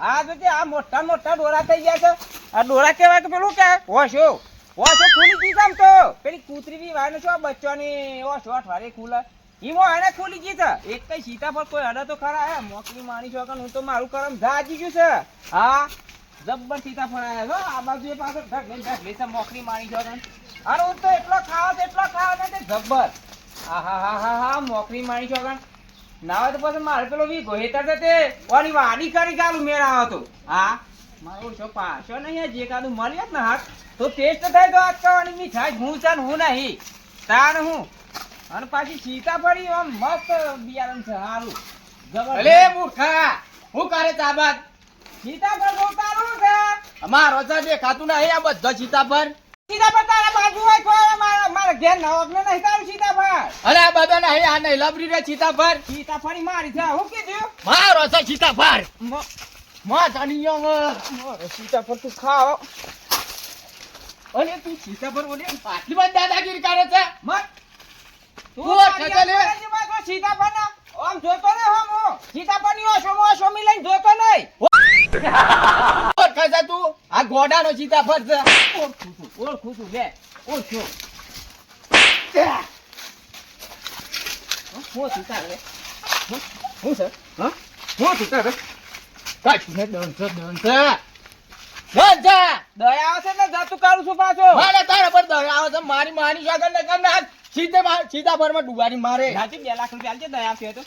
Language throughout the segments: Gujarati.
આ જોજે આ મોટા મોટા ડોરા થઈ ગયા છે. આ ડોરા કહેવાય તો પેલું કે ઓશો ઓશો ખુલી ગઈ કામ તો. પેલી કૂતરી બી વાયનો છો બચ્ચાની ઓશો અઠવાડિયે ખુલે. ઈમો આને ખુલી ગઈ છે. એક કઈ સીતાફળ કોઈ હડે તો ખરા. હે, મોકલી માણી છો હું તો મારું કરમ જાજી ગયું છે. હા, જબ્બર સીતાફળ આયા છો? આ બાજુ એ પાછો ઢગ લઈને ઢગ લઈને મોકલી મારી છો અરે, હું તો એટલો ખાવ છે, એટલો ખાવા ને જબ્બર. હા હા હા હા હા મોકલી માણી છો ના હોય તો પછી મારે પેલો વી ગોહેતર છે તે. ઓની વાડી કરી ગાલું મેળ આવ્યો તો. હા? મારો છો પાછો નહીં જે કાદું મળી હોત ને હાથ. તો ટેસ્ટ થાય તો આજ કરવાની મીઠાઈ હું છે હું નહીં. તાર હું. અને પાછી સીતાફળી આમ મસ્ત બિયારણ છે સારું ભલે મૂર્ખા હું કરે તાબાદ? સીતાફળ બહુ સારું છે. અમારો છે ખાતું નહીં આ બધો સીતાફળ સીતાફળ તારા બાજુ હોય મારા મારા ઘેર નવકને નહીં તારું સીતાફળ અરે આ બધા નહીં આ નહીં લબરી રે સીતાફળ સીતાફળી મારી છે હું કીધું? મારો છે સીતાફળ મ- જાણીયો મારો સીતાફળ તું ખાઓ અરે તું સીતાફળ બોલે આટલી બધી દાદાગીરી કરે છે? મત તું ઓ, તારી ખેંચો લે. આજુબાજુ પાછો જોતો ને હું સીતાફળની ઓશોમાં ઓશોમી લઈને જોતો નહીં. ઓળખે તું? આ ગોડાનો સીતાફળ છે. ઓળખું છું ઓળખું છું લે ઓળખો હું શું રે હું છે હા હું સીતા રે કાઢી છે છે છે દયા આવશે ને જાતું કરું છું પાછો મારે તારા પર દયા આવે છે મારી માની સાગર ને કર નાખ સીધે સીધા ભરમાં ડુબાડી મારે લાચી બે લાખ રૂપિયા આલજે દયા આવશે તો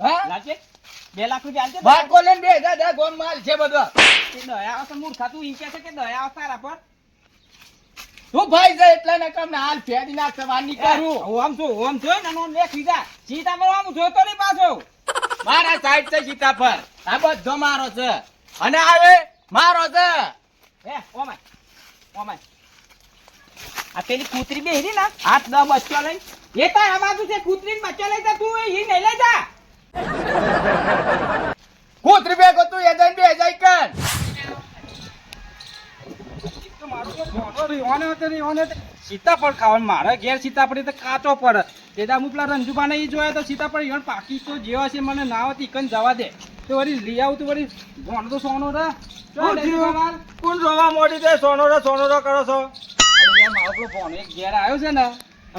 હા લાચી બે લાખ રૂપિયા આલજે ભાગ કોલેન બે હજાર દસ ગોમ માલ છે બધો કે દયા આવશે મૂર્ખા તું ઈચ્છે છે કે દયા આવશે તારા પર તું ભાઈ છે એટલે ને કમ હાલ ફેરી નાખશે વારની કરું ઓમ છું ઓમ છું ને ઓમ લેખ લીધા પર આમ જોતો નહીં પાછો. મારા સાઈડ છે સીતાફળ આ બધો મારો છે. અને આવે મારો છે. એ ઓમાય ઓમાય આ પેલી કૂતરી બેહરી ના? હાથ દા બચ્ચો લઈ એ તારા બાજુ છે કૂતરી ને બચ્ચો લઈ જા તું એ નહીં લઈ જા કૂતરી ભેગો તું એ જઈને બે જાય કર સીતાફળ ખાવાનું. મારા ઘેર સીતાફળ તો કાચો પડે. તેદા હું પેલા રંજુબાને એ જોયા તો સીતાફળ ઈવન પાકી તો જેવા છે મને ના હોતી કન જવા દે. તો વળી લઈ આવું તો વળી ભોણ તો સોનો રે. કોણ જોવા મોડી તે સોનો રે સોનો રે કરો છો. મારો પેલો ભોણ એક ઘેર આવ્યો છે ને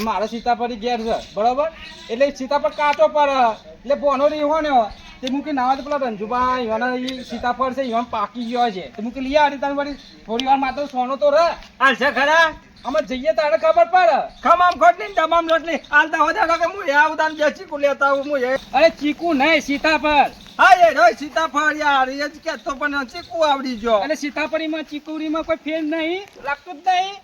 મારો સીતાફળ ઘેર છે. બરોબર? એટલે સીતાફળ કાચો પડે. એટલે ભોનો રીહો ને તે મૂકી નાવા તો પેલા રંજુબા ઈવાના એ સીતાફળ છે ઈવાન પાકી ગયો છે. તે મૂકી લઈ આવી તારી વાળી. થોડી વાર માત્ર સોનો તો રહે હાલ છે ખરા? અમે જઈએ તારે ખબર પડે. ખમામ ખોટલી ને તમામ રોટલી હાલતા હોતા તો કે હું એ આવતા બે ચીકુ લેતા હું હું એ. અરે ચીકુ નહીં સીતાફળ. હા એ રોય સીતાફળ યાર એ જ કહેતો પણ ચીકુ આવડી જો અને સીતાફળીમાં ચીકુડીમાં કોઈ ફેર નહીં? લાગતું જ નહીં?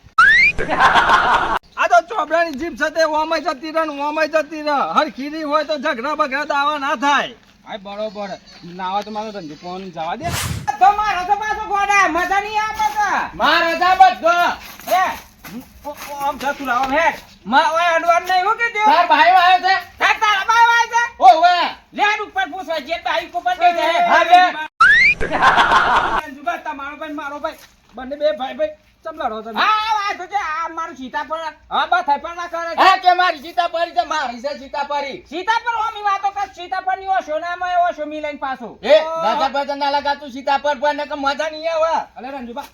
આ તો ચોપડાની જીભ છે તે ઓમાય જતી રહે ઓમાય જતી રહે. હરખીરી હોય તો ઝઘડા બઘડા દાવા ના થાય. હા બરોબર. નાવા તો મારો રંજુ ફોન જવા દે. તો મારો તો પાછો ગોડા મજા નહીં આપે તો. મારો જા બધો. હે? આમ જતું રાવ હે માં ઓય અડવાન નહીં હું કીધું? તાર ભાઈ આવ્યો છે? તાર તારા ભાઈ આવ્યો છે? ઓવે લે આડ ઉપર પૂછવા જે ભાઈ કો બે છે હા, બે. જુગા તમારો ભાઈ મારો ભાઈ. બંને બે ભાઈ ભાઈ. ચમલાડો તમે? હા આ તો છે આ મારું સીતાફળ હા બા થાય ના કરે હા કે મારી સીતાફળી છે મારી છે સીતાફળી સીતાફળ ઓમી વાતો કર સીતાફળની ઓશો ના માં ઓશો મિલાઈને પાછું. એ દાદા પાસે ના લગા સીતાફળ પર ને કે મજા નહીં આવે. અલે રંજુબા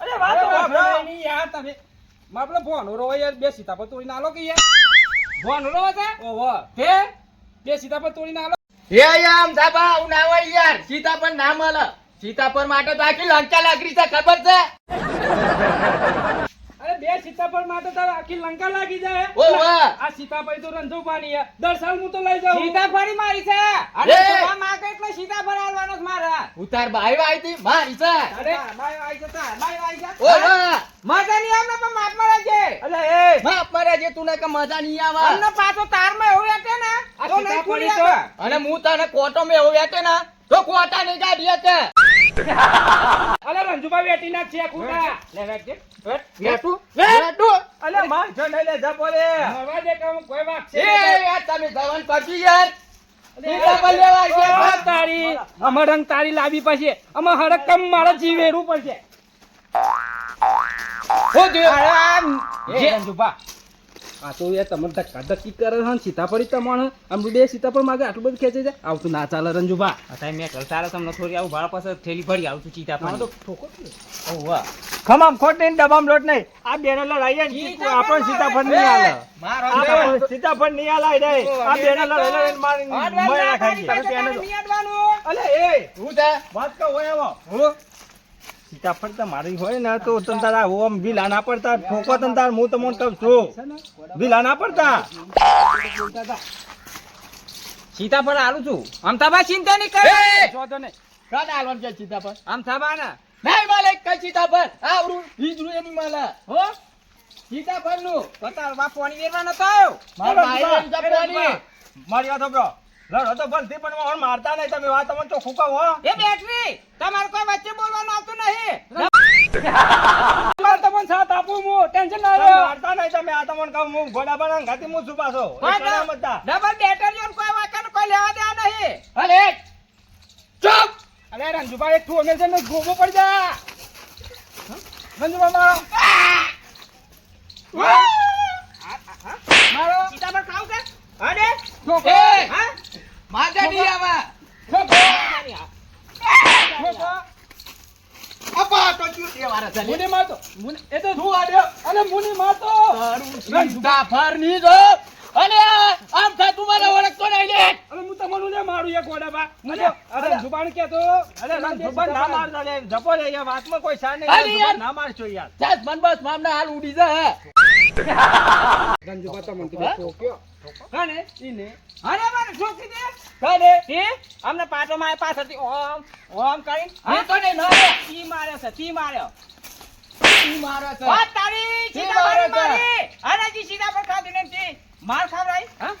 અરે અરે વાતો વાપરો વાપરો નહીં યાર તમે મારે પેલો રો યાર બે સીતાફળ તોડી નાલો કે યાર? ભોનો રો છે? ઓહો. તે બે સીતાફળ તોડી નાલો એ આમ સાબા હોય યાર. સીતાફળ ના મળે. સીતાફળ માટે તો આખી લંકા લાગરી છે ખબર છે? અરે બે સીતાફળ માટે તારે આખી લંકા લાગી જાય. ઓહો આ સીતાફળ તો રંજો પાણી દર સાલ હું તો લઈ જાઉં. સીતાફળી મારી છે. અરે! તમારા માગે એટલે સીતાફળ આલવાનો છે મારા. ઉતાર બાઈ વાઈ હતી મારી છે. અરે બાય વાય છે તાર વાય છે. વાહ મજા નહીં આવે પણ માપ મળે છે. અલે એ. બાપ મારે જે તું ને કે મજા નહીં આવે. અન્ન પાછો તારમાં એવું એટલે ને તો નહીં પૂરી અને હું તને કોટો મેં એવું વેટે ના તો કોટા ની ગાડી હતી અલે રંજુભાઈ વેટી ના છે કુટા લે વેટ કે વેટ? વેટું. વેટું? અલે માં જો નઈ લે જા બોલે. હવા દે કામ કોઈ વાત છે? એ યાર તમે જવાન પાછી યાર. સીતાફળ લેવા ગયા. આ તારી તારી લાવી પછી અમે હરકમ મારા જીવેરું પડશે? હું થયું? આ તો યાર તમને ધક્કા ધક્કી કરે છે સીતાફળી તમારે આમ બે સીતાફળ માગે આટલું બધું ખેંચે છે આવતું ના ચાલે રંજુભા અત્યારે મેં કલ તારે તમને થોડી આવું ભાડા પાસે થેલી ભરી આવું સીતાફળ તો ઠોકો. ઓવા ખમામ ખોટ નહીં ડબામ લોટ નહીં. આ બેનલા લાઈએ ને આપણો સીતાફળ નહીં હાલે. સીતાફળ નહીં હાલાય રે. આ બેનલા લઈ લઈને મારી મયા ખાઈ ગયા. તેને અલે એ હું તે? વાત કહો હોય એવો હું? સીતાફળ તો મારી હોય ને તો તને તારા ઓમ વિલા ના પડતા. ઠોકો તને તાર હું તમને કહું છું. વિલા ના પડતા. સીતાફળ આલું છું. આમ તાબા ચિંતા નહીં કરે. જો તો ને કાં આલવાનું છે સીતાફળ? આમ તાબા ના. નહીં માલે કઈ સીતાફળ? આવડું. વીજળું એની માલે. હો? સીતાફળનું તારો બાપ પાણી વેરવા નતો આવ્યો. મારી વાત સાંભળો. લડો તો ભલતી પણ મારતા નહીં તમે વાત તમને ચોખ્ખું કહો હો? એ બેટરી તમારે કોઈ વચ્ચે બોલવાનું આવતું નહીં. તમને સાથ આપું હું ટેન્શન ના લો મારતા નહીં તમે આ તમને કહું હું ઘોડા બના ગાતી હું છું પાછો. ડબલ બેટરીઓ કોઈ વાકન કોઈ લેવા દેવા નહીં. અરે ચૂપ. અરે રંજુભાઈ એક તું અમે છે ને ગોબો પડી જા રંજુભાઈ મારો. મારો સીતાફળ ખાવ કે અરે ઠોકો. એ! હા માજા નહીં આવા ઠોકો. ઠોકો. અપા તો ચૂપ એ વારા ચાલે. મુની મારતો મુની એ તો તું આડ્યો અને મુની મારતો તારું સીતાફળની જો. અલે આમ થા તું મને ઓળખતો નહીં લે. અરે હું તમને ને મારું એક ગોડાબા મને અરે જુબાન કે તો? અરે જુબાન ના મારતા લે જપો રે યાર વાતમાં કોઈ શાન નહીં. ના મારશો યાર. જાત મન બસ મામના હાલ ઉડી જા ગંજુબા તો મને કીધું ઠોક્યો કાને? ઈને. અરે મને છોકી દે. કાને? એ અમને પાટો માં પાછળથી ઓમ ઓમ કરી હા તો ને ન ઈ માર્યો છે તી માર્યો. મારો વાત તારી સીતાફળ મારી ખાધું ને તી હા?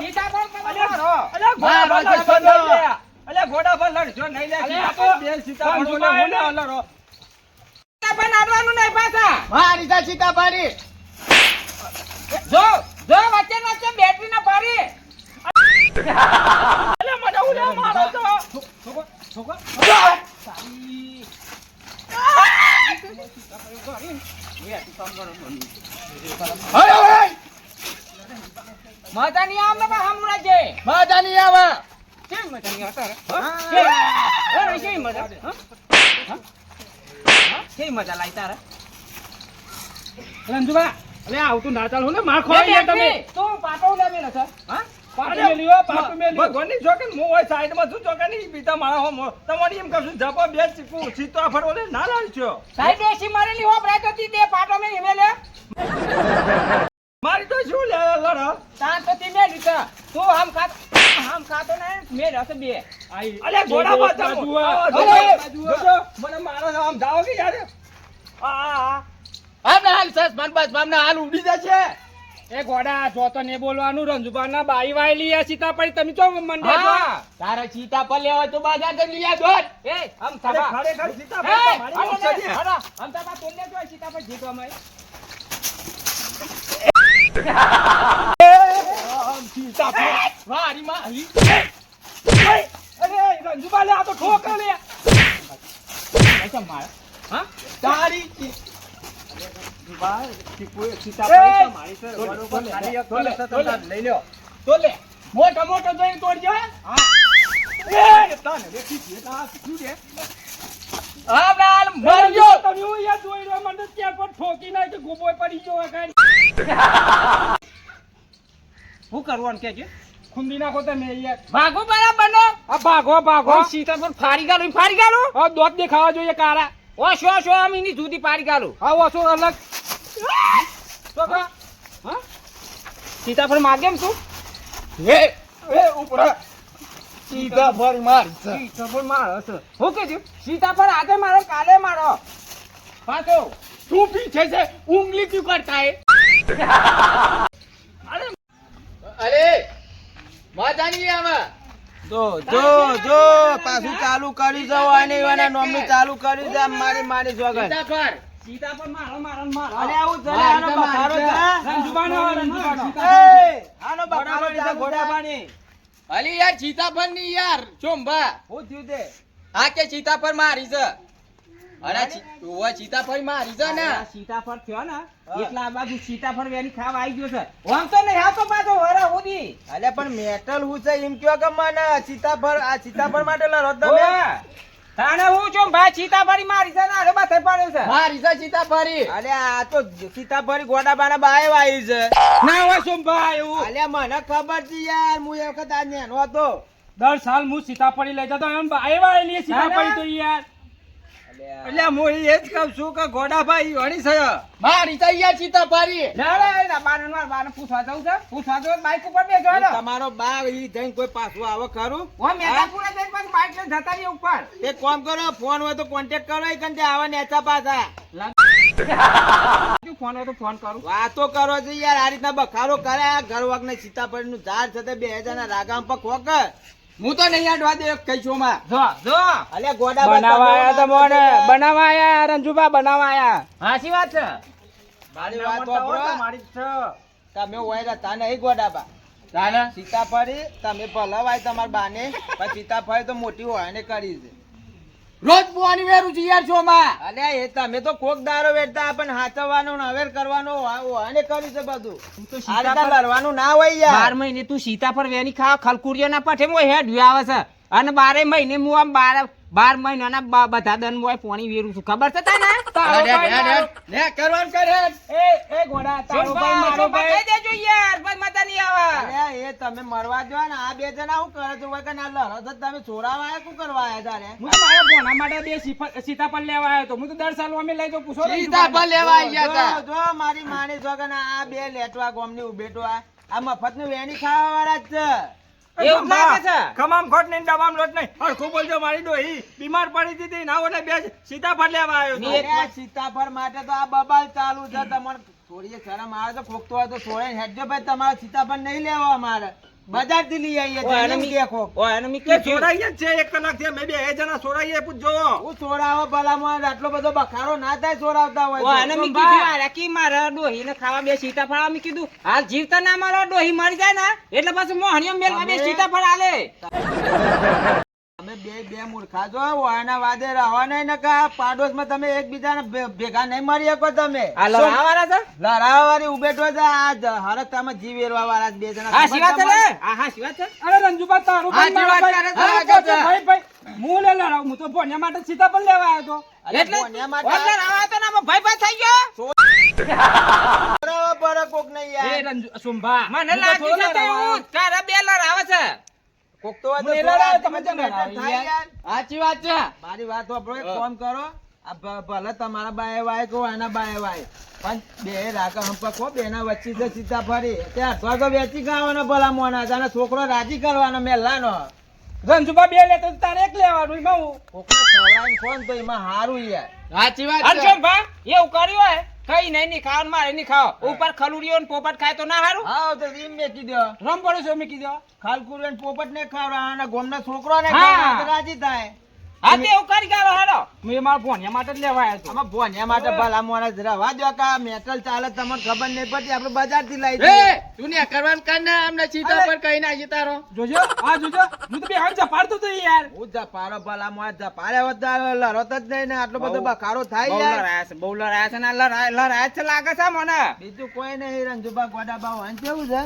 સીતાફળ જા જો વચ્ચે ને વચ્ચે બેટરી ના પારી અલે મને ના મારો તો. છોકો છોકો ઓય મજા નહીં આવે ને હમણાં જે માજા નહીં આવે કેમ મજા નહીં આવતા રે? હા? અરે કેવી? મજા હા? હા? હા? કેવી મજા લાવી તારે? રંજુબા અલે આવતું ના ચાલો ને માર ખોઈ લે તમે. તો તું પાટો લેવી ને સર હા? પાટો મેલ્યું, પાટું મેલ્યું. ભગવાનની જોકે મો હોય સાઈડમાં છું જોકે નહીં બીજા માણસ હો, મો- તમારી એમ કશું જપો બે ચીપુ સીતો ફરવો લે ના લાવશો સાઈડ એસી મારેલી હોપ રાતો તી દે પાટો મેં લે. મારી તો શું લે લડો તાન તો તી મેલી છે. તો આમ ખાત આમ ખાતો ને મે રસ બે. અલે પર બાજુ બાજુ. મને મારો આમ જાવ કે યાર. સસ મન બસ મામના હાલ ઉડી જશે. એ ઘોડા જો તો ને બોલવાનું. રંજુબાના બાઈ વાયલી આ સીતાપડી તમે તો મંડ્યા છો? હા સીતા પર લેવા તો બાજા કરી લઈ દોડ એ આમ થબા ખરેખર સીતા પર મારી વાત છે. હમ થબા તોલે જો પર જીતો અમે વારી માં હલી અરે રંજુબા આ તો ઠોક લે. માર. હા? તારી મોટો શું હું હું કરવાનું કે ખુંદી નાખો તમે ભાગો બરાબર નો? ભાગો ભાગો સીતા પર ફાડી ગાલું ફાડી ગાલું દોત દેખાવા જોઈએ કારા ઓછો શો આમ એની જુદી પાડી ગાલું આ ઓછો અલગ હા સીતાફળ માગે એમ શું? હે હે ઉપર. સીતાફળ માર સીતાફળ મારે હશે. હું કે સીતાફળ આજે મારે કાલે મારો. પાછો તું પીછે છે ઉંગલી ક્યુ કરતા હે? અરે મજા નહીં આમાં. જો જો જો પાછું ચાલુ કરી દો વાને વાના નોમનું ચાલુ કરી દે મારી મારી વગર સીતાફળ. સીતાફળ મારો મારો મારો. અરે આવું ચલે મારી આનો છે, બખારો છે. છે રંજુબાનો. રંજુબાનો. આનો બખારો છે, ચાલુ છે. અલી યાર સીતાફળની યાર. ચોંભા હું થયું તે? આ કે સીતાફળ મારી છે. અરે. ચી- સીતાફળ મારી છે ને. આ સીતાફળ થયો ને એટલા આ બાજુ સીતાફળ વેની ખાવા આવી ગયો છે. આમ તો નહીં પાછો વરા સુધી અલ્યા પણ મેટલ હું છે એમ કયો કે મને સીતાફળ આ સીતાફળ માટે લડો તમે. ઓવે. તાણે હું છું? ભાઈ સીતાફળી મારી છે ને બાથે પાડ્યો છે. મારી છે સીતાફળી. અલ્યા આ તો સીતાફળી ગોડા બાડા બાએ વાઈ છે. ના હોય શું ભાઈ હું અલ્યા મને ખબર છે યાર હું એ વખત આ નેનો હતો. દર સાલ હું સીતાફળી લઈ જતો એમ આવ્યા એની સીતાફળી તો યાર. એટલે હું એ જ કહું છું કે ગોડાભાઈ વણી છે. મારી છે યાર સીતાફળી લે ના ના બાને માર પૂછવા જવું છે. પૂછવા જવું બાઈક ઉપર બેસો. તમારો બા ઈ જઈને કોઈ પાછું આવે ખરું? ઓમ મેદાપુરા જઈને પાછું બાઈક લઈને જતા રહી ઉપર. એક કામ કરો ફોન હોય તો કોન્ટેક્ટ કરો એ કંજે આવા નેતા પાછા. ફોન હોય તો ફોન કરું. વાતો કરો છો યાર આ રીતના બખારો કરે ઘર વાગ ને સીતાફળનું ઝાડ છે બે હજાર રાગામ પર ખોક હું તો નહીં આડવા દે કઈ છું માં જો જો. અલ્યા ગોડા બનાવા આયા તો મોને બનાવા આયા રંજુબા બનાવા આયા. હાચી વાત છે. મારી વાત સાંભળો. મારી છે. તમે ઓયરા તા નહીં ગોડાબા તાને? સીતાફળી તમે ભલાવાય તમાર બાને. પણ સીતાફળી તો મોટી હોય ને કરી છે. રોજ પોવાની વેરું જીયાર યાર છો માં અલે એ તમે તો કોક દારો વેરતા પણ હાચવવાનો ને હવેર કરવાનો હોય ને કર્યું છે બધું. આ રીતના લડવાનું ના હોય યાર. યાર મહિને તું સીતા પર વેની ખાવા ખલકુરિયા ના પાઠે મો હેડ આવે છે. અને બારે મહિને હું આમ બાર બાર મહિનાના બધા દન હોય પોણી વેરું છું. ખબર છે તને? તારો હેડ, ભાઈ હેડ, મારો- હેડ. લે કરવાનું કર હેડ. એ એ ગોડા તારો ભાઈ મારો ભાઈ કહી દેજો યાર બસ મજા નહીં આવે. એ તમે મરવા જો ને આ બે જણા શું કરે છે? કે ના લડો તો તમે ચોરાવા આયા શું કરવા આયા તારે? હું મારા ભોણા માટે બે સીતાફળ લેવા આવ્યો તો હું તો દર સાલ અમે લઈ પૂછો ને સીતાફળ લેવા આઈ ગયા જો જો મારી માની છો કે આ બે લેટવા ગોમની ઉભેટવા આ મફતનું વેણી ખાવા વાળા જ છે. એવું લાગે છે. ખમામ ખોટ નહીં દબામ લોટ નહીં. હરખું બોલજો મારી ડોહી બીમાર પડી દીધી ના ઓલે બે સીતાફળ લેવા આવ્યો. એક સીતાફળ માટે તો આ બબાલ ચાલુ છે. તમને થોડી શરમ આવે તો ખોખતો હોય તો સોળે હેડજો ભાઈ તમારે સીતાફળ નહીં લેવા અમારે. બજારથી લઈ આવીએ ઓય, એને મી- દેખો. ઓ એને મી કે. છોડાઈએ છે? એક કલાકથી મે બે જણા છોડાઈએ પૂછજો હું છોડાવો ભલામાં આટલો બધો બખારો ના થાય છોડાવતા હોય ઓ એને મી કીધું આ રાકી ડોહી ને ખાવા બે સીતાફળ ફળ મી કીધું. હાલ જીવતા ના મારો ડોહી મરી જાય ને એટલે પછી મોહણીઓ મેલમાં બે સીતાફળ આલે. બે બે મૂર્ખા જો વાયના વાદે રહો ને કા પાડોશમાં તમે એકબીજાને ભેગા નહીં મળી શકો તમે. આ લડાવાળા છે? લડાવા ઉભેટો છે આ હરકતામાં જીવ વેરવા વાળા બે જણા. હા ખબર શિવા છે હા હા શિવા છે? અરે રંજુબા તારું હા, ભાઈ ભાઈ. હા, આગળ ભાઈ, ભાઈ, હું લે લડાવ? હું તો ભણ્યા માટે સીતાફળ લેવા આવ્યો તો. એટલે ભણ્યા માટે એટલે તો ના ભાઈ ભાઈ થઈ ગયો. બરાબર કોક નહીં એ રંજુ સુંભા મને લાગી તો લાગ્યું છે તો લડાવા તારા બેલર આવે છે. કોક તો સાચી વાત છે. મારી વાત વાપરો એક ફોન કરો. આ ભલે તમારા બાએ વાય કો આના બાએ વાય. પણ બે રાકા હંપકો બેના વચ્ચે જ સીધા ફરી. તે અથવા તો વેચી ખાવાનો ભલા મોના અને છોકરો રાજી કરવાનો મેલાનો. રંજુબા બે લેતો તો તારે એક લેવાનું એમાં હું? કોકને ખવડાવીને ફોન તો એમાં હારું યાર. સાચી વાત છે. એવું કર્યું હોય? કઈ નહીં ની ખાવા મારે ની ખાવ. ઉપર ખલુડીઓ ને પોપટ ખાય તો ના હારું? હા તો એમ મેકી કીધો. રમ પડ્યો છે મેં કીધું. ખાલકુર પોપટ ને ખવડાવવાના ગોમના છોકરો ને રાજી થાય. હા તે એવું કરી ગાળો હારો મેં મારા ભોણિયા માટે જ લેવા આવ્યો તો આમાં માટે ભલા મોણા જ રવા દો મેટલ ચાલે તમને ખબર નહીં પડતી આપણે બજારથી લાવી એ તું ને કરવાનું કર ને અમને સીતાફળ કઈ નાખી તારો જોજો આ જોજો. હું તો બે હાથ જપાડતો તો યાર. હું જપારો ભલા મોણા જપારે હોત લડત જ નહીં ને આટલો બધો બખારો થાય બહુ યાર. લડાયા છે બહુ લડાયા છે ને લડાયા છે લાગે છે મને. બીજું કોઈ નહીં રંજુબા ગોડાબા વાંચ કેવું છે.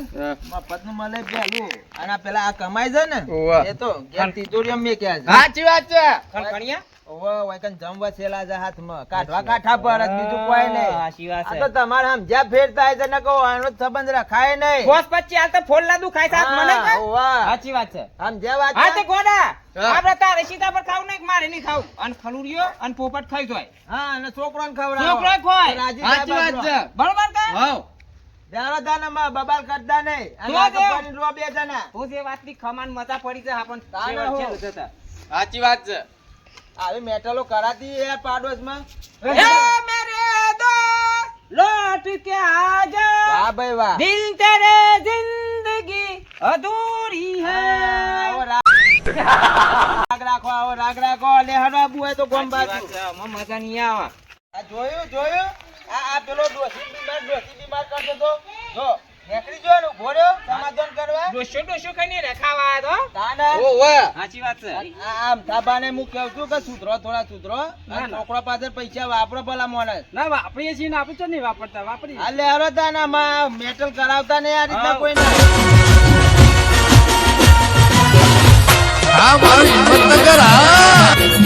મફતનું મળે પેલું. અને પેલા આ કમાય છે ને એ તો તિજોરી તિજોરીમાં મેક્યા છે. સાચી વાત છે. ખણખણિયા ઓવે, ઓય જમવા છેલા છે હાથમાં. કાઢવા કાઠા પર બીજું કોઈ નહીં. હાચી વાત છે. તો તમારે આમ જ્યાં ફેર થાય ને કહો આનો સંબંધ રખાય નહીં. બોસ પછી હાલ તો ફોડલા દુખાય છે હાથ મને હા, સાચી વાત છે. આમ જ્યાં વાત હા તે ગોડા. હા. આપણે તારે સીતાફળ ખાવું નહીં મારે નહીં ખાવું? અને ખલુડીઓ અને પોપટ ખાઈ જોય. હા અને છોકરોને ખવડાવો. છોકરોએ ખવાય. તો રાજી થાય સાચી વાત છે. બરોબર કે? વાવ. જાણો બબાલ કરતા નહીં. અને બે જણા. હું જે વાતની ખમાન મજા પડી છે સાચી વાત છે. આવી મેટલો કરાતી એ પાડોશમાં. હે મેરે દો લોટ કે આજા. વાહ ભાઈ વાહ. દિલ તેરે જિંદગી અધૂરી હે. રાગ. રાખો આવો રાગ રાખો. લે હડો આબુ હોય તો ગોમ બાજુ મજા નહીં આવે. આ જોયું જોયું? આ આ પેલો ડોસી બીમાર ડોસી બીમાર કરશે તો? જો. નીકળી જો ને ઊભો રહ્યો સમાધાન કરવા. ડોશો ડોશો કઈને રખાવા તો? તાના ઓવે સાચી વાત છે. આમ થાબાને હું કહું છું કે સુધરો થોડા સુધરો. છોકરો પાસે પૈસા વાપરો ભલા માણસ ના વાપરીએ છીએ ને આપણે તો નહીં વાપરતા વાપરીએ. હાલે હાલો તાના માં મેટલ કરાવતા નહીં આ રીતના કોઈ ના. હા મારી હિંમતનગર હા.